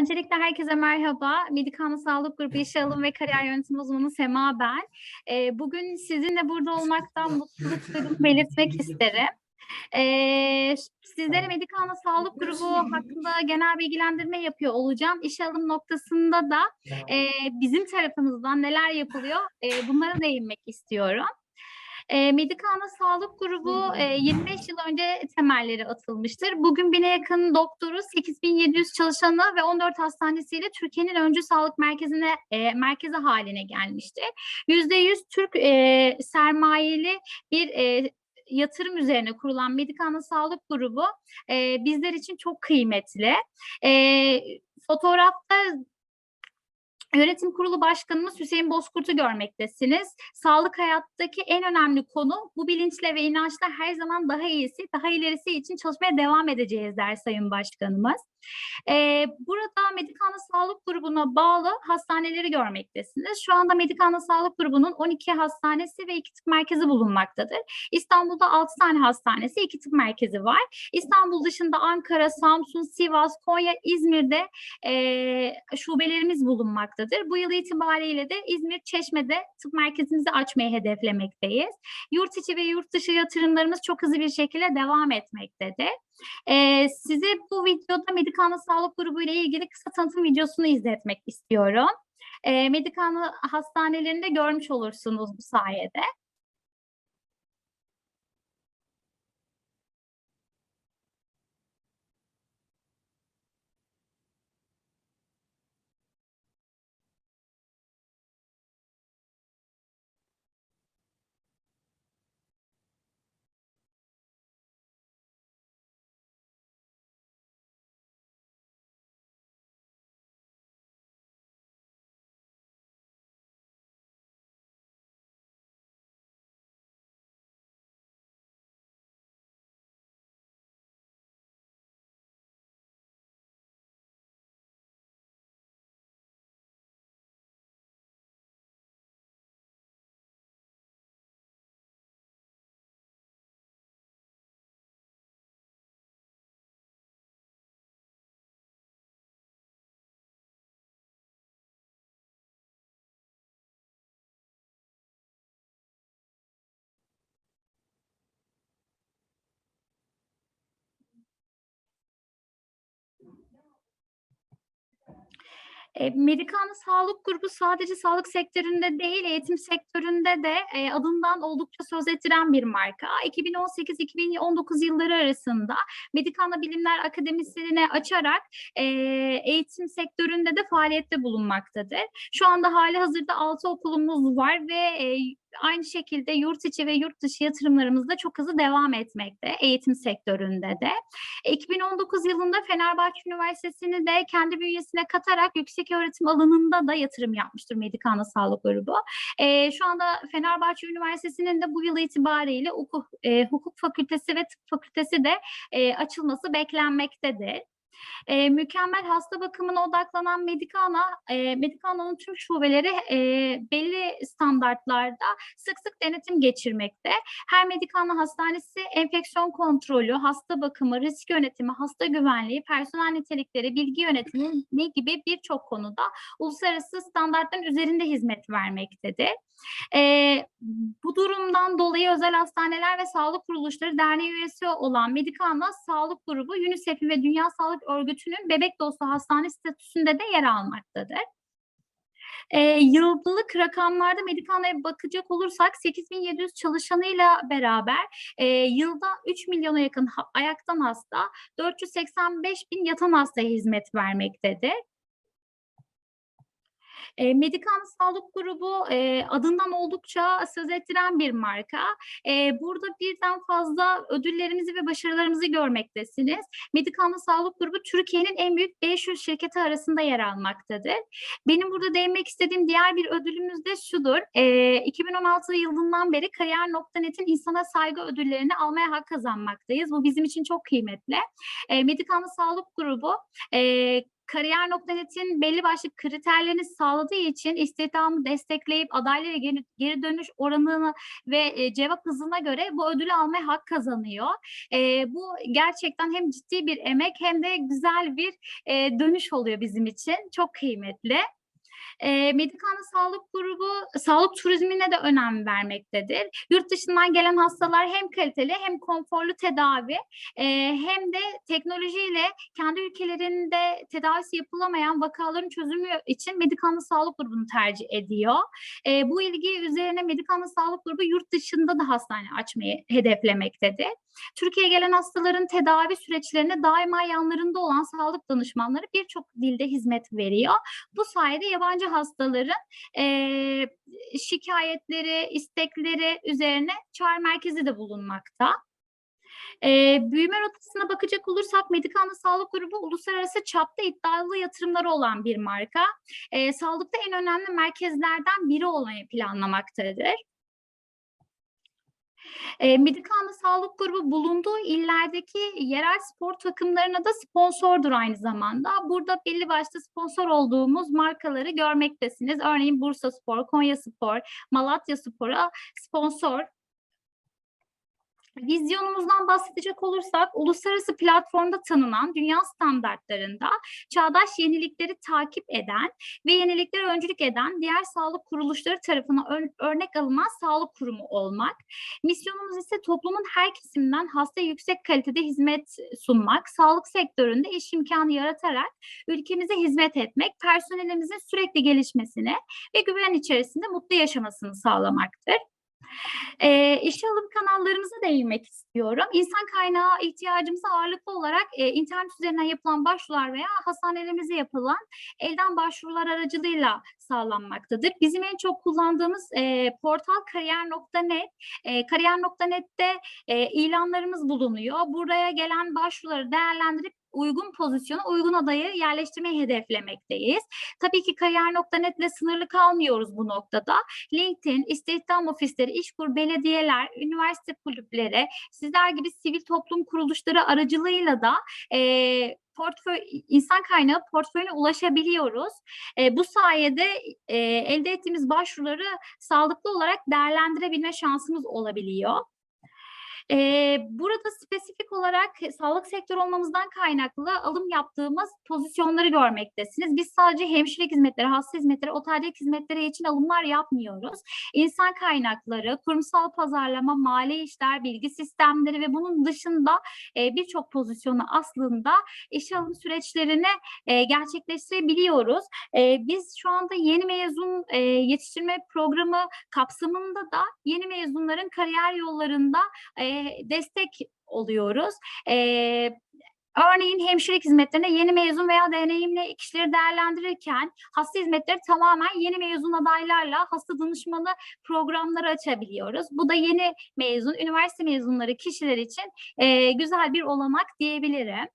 Öncelikle herkese merhaba. Medikana Sağlık Grubu İşe Alım ve Kariyer Yönetimi Uzmanı Sema ben. Ee, bugün sizinle burada olmaktan mutluluk duyduğumu belirtmek isterim. Ee, sizlere Medikana Sağlık Grubu hakkında genel bilgilendirme yapıyor olacağım. İşe alım noktasında da e, bizim tarafımızdan neler yapılıyor e, bunlara değinmek istiyorum. E, Medikana Sağlık Grubu e, 25 yıl önce temelleri atılmıştır. Bugün bine yakın doktoru, 8700 çalışanı ve 14 hastanesiyle Türkiye'nin öncü sağlık merkezine e, merkezi haline gelmiştir. %100 Türk e, sermayeli bir e, yatırım üzerine kurulan Medikana Sağlık Grubu e, bizler için çok kıymetli. E, fotoğrafta Yönetim Kurulu Başkanımız Hüseyin Bozkurt'u görmektesiniz. Sağlık hayattaki en önemli konu bu bilinçle ve inançla her zaman daha iyisi, daha ilerisi için çalışmaya devam edeceğiz der Sayın Başkanımız. Ee, burada Medikana Sağlık Grubu'na bağlı hastaneleri görmektesiniz. Şu anda Medikana Sağlık Grubu'nun 12 hastanesi ve 2 tıp merkezi bulunmaktadır. İstanbul'da 6 tane hastanesi, 2 tıp merkezi var. İstanbul dışında Ankara, Samsun, Sivas, Konya, İzmir'de e, şubelerimiz bulunmaktadır. Bu yıl itibariyle de İzmir, Çeşme'de tıp merkezimizi açmayı hedeflemekteyiz. Yurt içi ve yurt dışı yatırımlarımız çok hızlı bir şekilde devam etmektedir. Ee, size bu videoda Medikana Sağlık Grubu ile ilgili kısa tanıtım videosunu izletmek istiyorum. Ee, Medikana hastanelerinde görmüş olursunuz bu sayede. E, Sağlık Grubu sadece sağlık sektöründe değil, eğitim sektöründe de e, adından oldukça söz ettiren bir marka. 2018-2019 yılları arasında Medikana Bilimler Akademisi'ni açarak e, eğitim sektöründe de faaliyette bulunmaktadır. Şu anda hali hazırda 6 okulumuz var ve e, aynı şekilde yurt içi ve yurt dışı yatırımlarımız da çok hızlı devam etmekte eğitim sektöründe de. 2019 yılında Fenerbahçe Üniversitesi'ni de kendi bünyesine katarak yüksek öğretim alanında da yatırım yapmıştır Medikana Sağlık Grubu. E, şu anda Fenerbahçe Üniversitesi'nin de bu yıl itibariyle hukuk, e, hukuk fakültesi ve tıp fakültesi de e, açılması beklenmektedir. E, mükemmel hasta bakımına odaklanan Medikana, e, Medikana'nın tüm şubeleri e, belli standartlarda sık sık denetim geçirmekte. Her Medikana hastanesi enfeksiyon kontrolü, hasta bakımı, risk yönetimi, hasta güvenliği, personel nitelikleri, bilgi yönetimi ne gibi birçok konuda uluslararası standartların üzerinde hizmet vermektedir. E, bu durumdan dolayı özel hastaneler ve sağlık kuruluşları derneği üyesi olan Medikana Sağlık Grubu UNICEF'in ve Dünya Sağlık Örgütü'nün bebek dostu hastane statüsünde de yer almaktadır. E, yıllık rakamlarda Medikana'ya bakacak olursak 8700 çalışanıyla beraber e, yılda 3 milyona yakın ha- ayaktan hasta, 485 bin yatan hastaya hizmet vermektedir. E, Medikan Sağlık Grubu e, adından oldukça söz ettiren bir marka. E, burada birden fazla ödüllerimizi ve başarılarımızı görmektesiniz. Medikanlı Sağlık Grubu Türkiye'nin en büyük 500 şirketi arasında yer almaktadır. Benim burada değinmek istediğim diğer bir ödülümüz de şudur. E, 2016 yılından beri Kariyer.net'in insana saygı ödüllerini almaya hak kazanmaktayız. Bu bizim için çok kıymetli. E, Medikanlı Sağlık Grubu e, Kariyer.net'in belli başlı kriterlerini sağladığı için istihdamı destekleyip adaylara geri, geri dönüş oranını ve e, cevap hızına göre bu ödülü almaya hak kazanıyor. E, bu gerçekten hem ciddi bir emek hem de güzel bir e, dönüş oluyor bizim için. Çok kıymetli. E, Medikana Sağlık Grubu sağlık turizmine de önem vermektedir. Yurt dışından gelen hastalar hem kaliteli hem konforlu tedavi e, hem de teknolojiyle kendi ülkelerinde tedavisi yapılamayan vakaların çözümü için Medikana Sağlık Grubu'nu tercih ediyor. E, bu ilgi üzerine Medikana Sağlık Grubu yurt dışında da hastane açmayı hedeflemektedir. Türkiye'ye gelen hastaların tedavi süreçlerine daima yanlarında olan sağlık danışmanları birçok dilde hizmet veriyor. Bu sayede yabancı hastaların eee, şikayetleri, istekleri üzerine çağrı merkezi de bulunmakta. Eee, büyüme rotasına bakacak olursak Medikana Sağlık Grubu uluslararası çapta iddialı yatırımları olan bir marka. Eee, sağlıkta en önemli merkezlerden biri olmayı planlamaktadır. E, Medikana Sağlık Grubu bulunduğu illerdeki yerel spor takımlarına da sponsordur aynı zamanda. Burada belli başlı sponsor olduğumuz markaları görmektesiniz. Örneğin Bursa Spor, Konya Spor, Malatya Spor'a sponsor. Vizyonumuzdan bahsedecek olursak uluslararası platformda tanınan dünya standartlarında çağdaş yenilikleri takip eden ve yeniliklere öncülük eden diğer sağlık kuruluşları tarafından ör- örnek alınan sağlık kurumu olmak. Misyonumuz ise toplumun her kesiminden hasta yüksek kalitede hizmet sunmak, sağlık sektöründe iş imkanı yaratarak ülkemize hizmet etmek, personelimizin sürekli gelişmesini ve güven içerisinde mutlu yaşamasını sağlamaktır. E, işe alım kanallarımıza değinmek istiyorum. İnsan kaynağı ihtiyacımızı ağırlıklı olarak e, internet üzerinden yapılan başvurular veya hastanelerimize yapılan elden başvurular aracılığıyla sağlanmaktadır. Bizim en çok kullandığımız e, portal kariyer.net. E, kariyer.net'te e, ilanlarımız bulunuyor. Buraya gelen başvuruları değerlendirip uygun pozisyona uygun adayı yerleştirmeyi hedeflemekteyiz. Tabii ki kariyer.net ile sınırlı kalmıyoruz bu noktada. LinkedIn, istihdam ofisleri, işkur, belediyeler, üniversite kulüpleri, sizler gibi sivil toplum kuruluşları aracılığıyla da e, portföy insan kaynağı portföyüne ulaşabiliyoruz. E, bu sayede e, elde ettiğimiz başvuruları sağlıklı olarak değerlendirebilme şansımız olabiliyor. Ee, burada spesifik olarak sağlık sektörü olmamızdan kaynaklı alım yaptığımız pozisyonları görmektesiniz. Biz sadece hemşirelik hizmetleri, hasta hizmetleri, otelcilik hizmetleri için alımlar yapmıyoruz. İnsan kaynakları, kurumsal pazarlama, mali işler, bilgi sistemleri ve bunun dışında e, birçok pozisyonu aslında işe alım süreçlerini e, gerçekleştirebiliyoruz. E, biz şu anda yeni mezun e, yetiştirme programı kapsamında da yeni mezunların kariyer yollarında e, destek oluyoruz. Örneğin hemşirelik hizmetlerine yeni mezun veya deneyimli kişileri değerlendirirken hasta hizmetleri tamamen yeni mezun adaylarla hasta danışmanı programları açabiliyoruz. Bu da yeni mezun, üniversite mezunları kişiler için e, güzel bir olanak diyebilirim.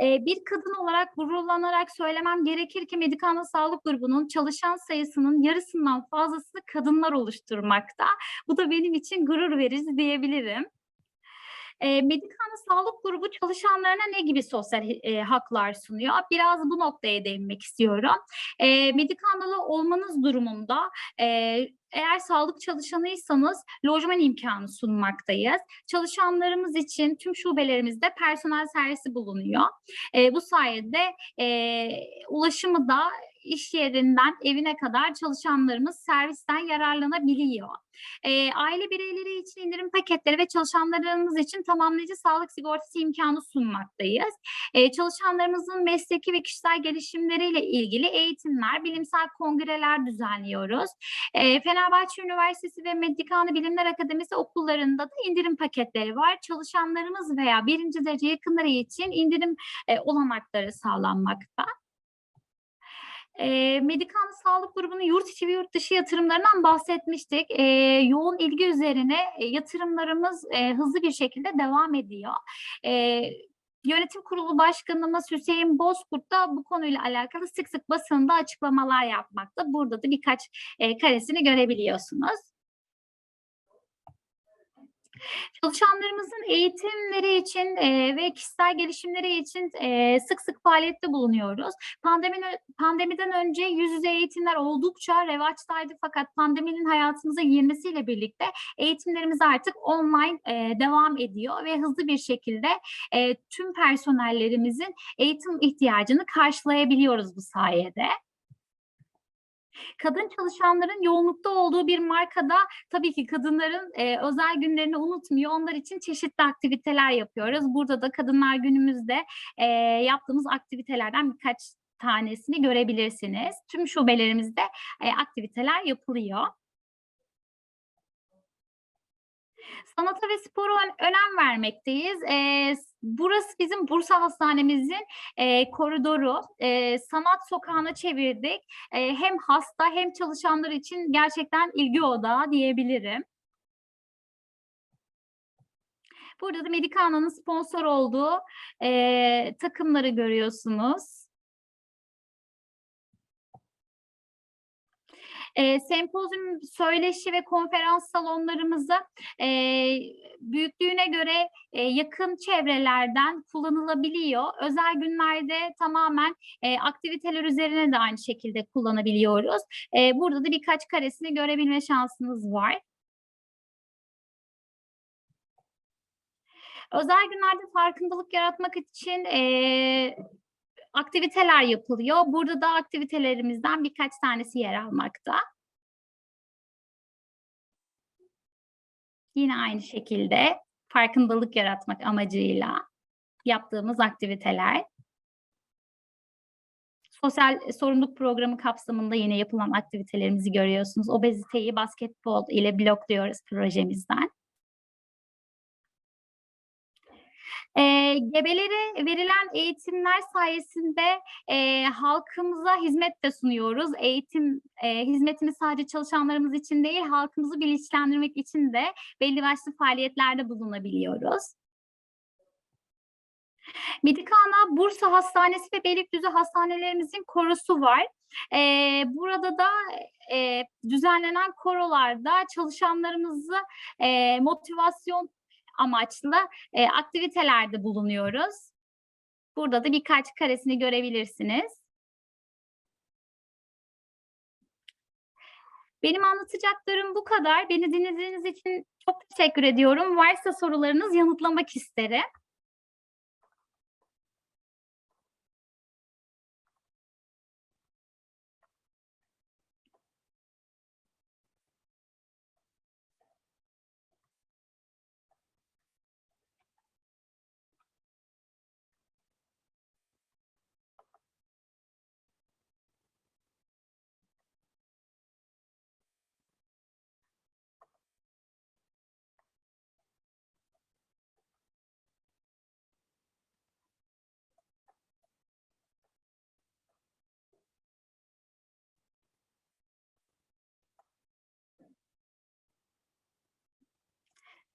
Bir kadın olarak gururlanarak söylemem gerekir ki Medikana Sağlık Grubu'nun çalışan sayısının yarısından fazlası kadınlar oluşturmakta. Bu da benim için gurur verici diyebilirim. E, Medikana Sağlık Grubu çalışanlarına ne gibi sosyal e, haklar sunuyor? Biraz bu noktaya değinmek istiyorum. E, Medikanalı olmanız durumunda e, eğer sağlık çalışanıysanız lojman imkanı sunmaktayız. Çalışanlarımız için tüm şubelerimizde personel servisi bulunuyor. E, bu sayede e, ulaşımı da iş yerinden evine kadar çalışanlarımız servisten yararlanabiliyor. E, aile bireyleri için indirim paketleri ve çalışanlarımız için tamamlayıcı sağlık sigortası imkanı sunmaktayız. E, çalışanlarımızın mesleki ve kişisel gelişimleriyle ilgili eğitimler, bilimsel kongreler düzenliyoruz. E, Fenerbahçe Üniversitesi ve Medikane Bilimler Akademisi okullarında da indirim paketleri var. Çalışanlarımız veya birinci derece yakınları için indirim e, olanakları sağlanmakta. E, Medikan Sağlık Grubu'nun yurt içi ve yurt dışı yatırımlarından bahsetmiştik. E, yoğun ilgi üzerine e, yatırımlarımız e, hızlı bir şekilde devam ediyor. E, Yönetim Kurulu Başkanımız Hüseyin Bozkurt da bu konuyla alakalı sık sık basında açıklamalar yapmakta. Burada da birkaç e, karesini görebiliyorsunuz. Çalışanlarımızın eğitimleri için e, ve kişisel gelişimleri için e, sık sık faaliyette bulunuyoruz. Pandeminin, pandemiden önce yüz yüze eğitimler oldukça revaçtaydı fakat pandeminin hayatımıza girmesiyle birlikte eğitimlerimiz artık online e, devam ediyor ve hızlı bir şekilde e, tüm personellerimizin eğitim ihtiyacını karşılayabiliyoruz bu sayede. Kadın çalışanların yoğunlukta olduğu bir markada tabii ki kadınların e, özel günlerini unutmuyor. Onlar için çeşitli aktiviteler yapıyoruz. Burada da Kadınlar Günümüzde e, yaptığımız aktivitelerden birkaç tanesini görebilirsiniz. Tüm şubelerimizde e, aktiviteler yapılıyor. Sanata ve spora ön- önem vermekteyiz. E, burası bizim Bursa Hastanemizin e, koridoru. E, sanat sokağına çevirdik. E, hem hasta hem çalışanlar için gerçekten ilgi odağı diyebilirim. Burada da Medicana'nın sponsor olduğu e, takımları görüyorsunuz. E, sempozyum, söyleşi ve konferans salonlarımızı e, büyüklüğüne göre e, yakın çevrelerden kullanılabiliyor. Özel günlerde tamamen e, aktiviteler üzerine de aynı şekilde kullanabiliyoruz. E, burada da birkaç karesini görebilme şansınız var. Özel günlerde farkındalık yaratmak için e, aktiviteler yapılıyor. Burada da aktivitelerimizden birkaç tanesi yer almakta. Yine aynı şekilde farkındalık yaratmak amacıyla yaptığımız aktiviteler. Sosyal sorumluluk programı kapsamında yine yapılan aktivitelerimizi görüyorsunuz. Obeziteyi basketbol ile blokluyoruz projemizden. Eee, gebelere verilen eğitimler sayesinde eee, halkımıza hizmet de sunuyoruz. Eğitim eee, hizmetimiz sadece çalışanlarımız için değil, halkımızı bilinçlendirmek için de belli başlı faaliyetlerde bulunabiliyoruz. Medikana Bursa Hastanesi ve Beylikdüzü hastanelerimizin korosu var. Eee, burada da eee, düzenlenen korolarda çalışanlarımızı eee, motivasyon amaçlı e, aktivitelerde bulunuyoruz. Burada da birkaç karesini görebilirsiniz. Benim anlatacaklarım bu kadar. Beni dinlediğiniz için çok teşekkür ediyorum. Varsa sorularınız yanıtlamak isterim.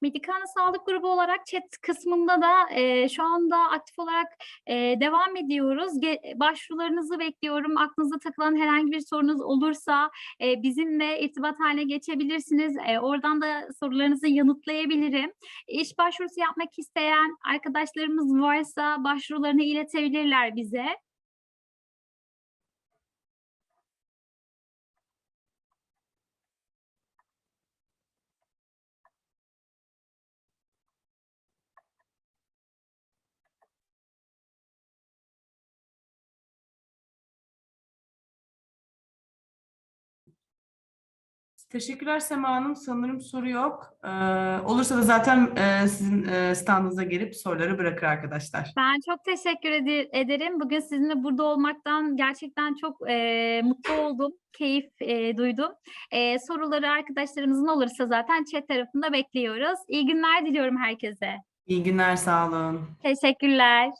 Medikana Sağlık Grubu olarak chat kısmında da e, şu anda aktif olarak e, devam ediyoruz. Ge- başvurularınızı bekliyorum. Aklınıza takılan herhangi bir sorunuz olursa e, bizimle irtibat haline geçebilirsiniz. E, oradan da sorularınızı yanıtlayabilirim. İş başvurusu yapmak isteyen arkadaşlarımız varsa başvurularını iletebilirler bize. Teşekkürler Sema Hanım. Sanırım soru yok. Ee, olursa da zaten e, sizin e, standınıza gelip soruları bırakır arkadaşlar. Ben çok teşekkür ede- ederim. Bugün sizinle burada olmaktan gerçekten çok e, mutlu oldum. Keyif e, duydum. E, soruları arkadaşlarımızın olursa zaten chat tarafında bekliyoruz. İyi günler diliyorum herkese. İyi günler, sağ olun. Teşekkürler.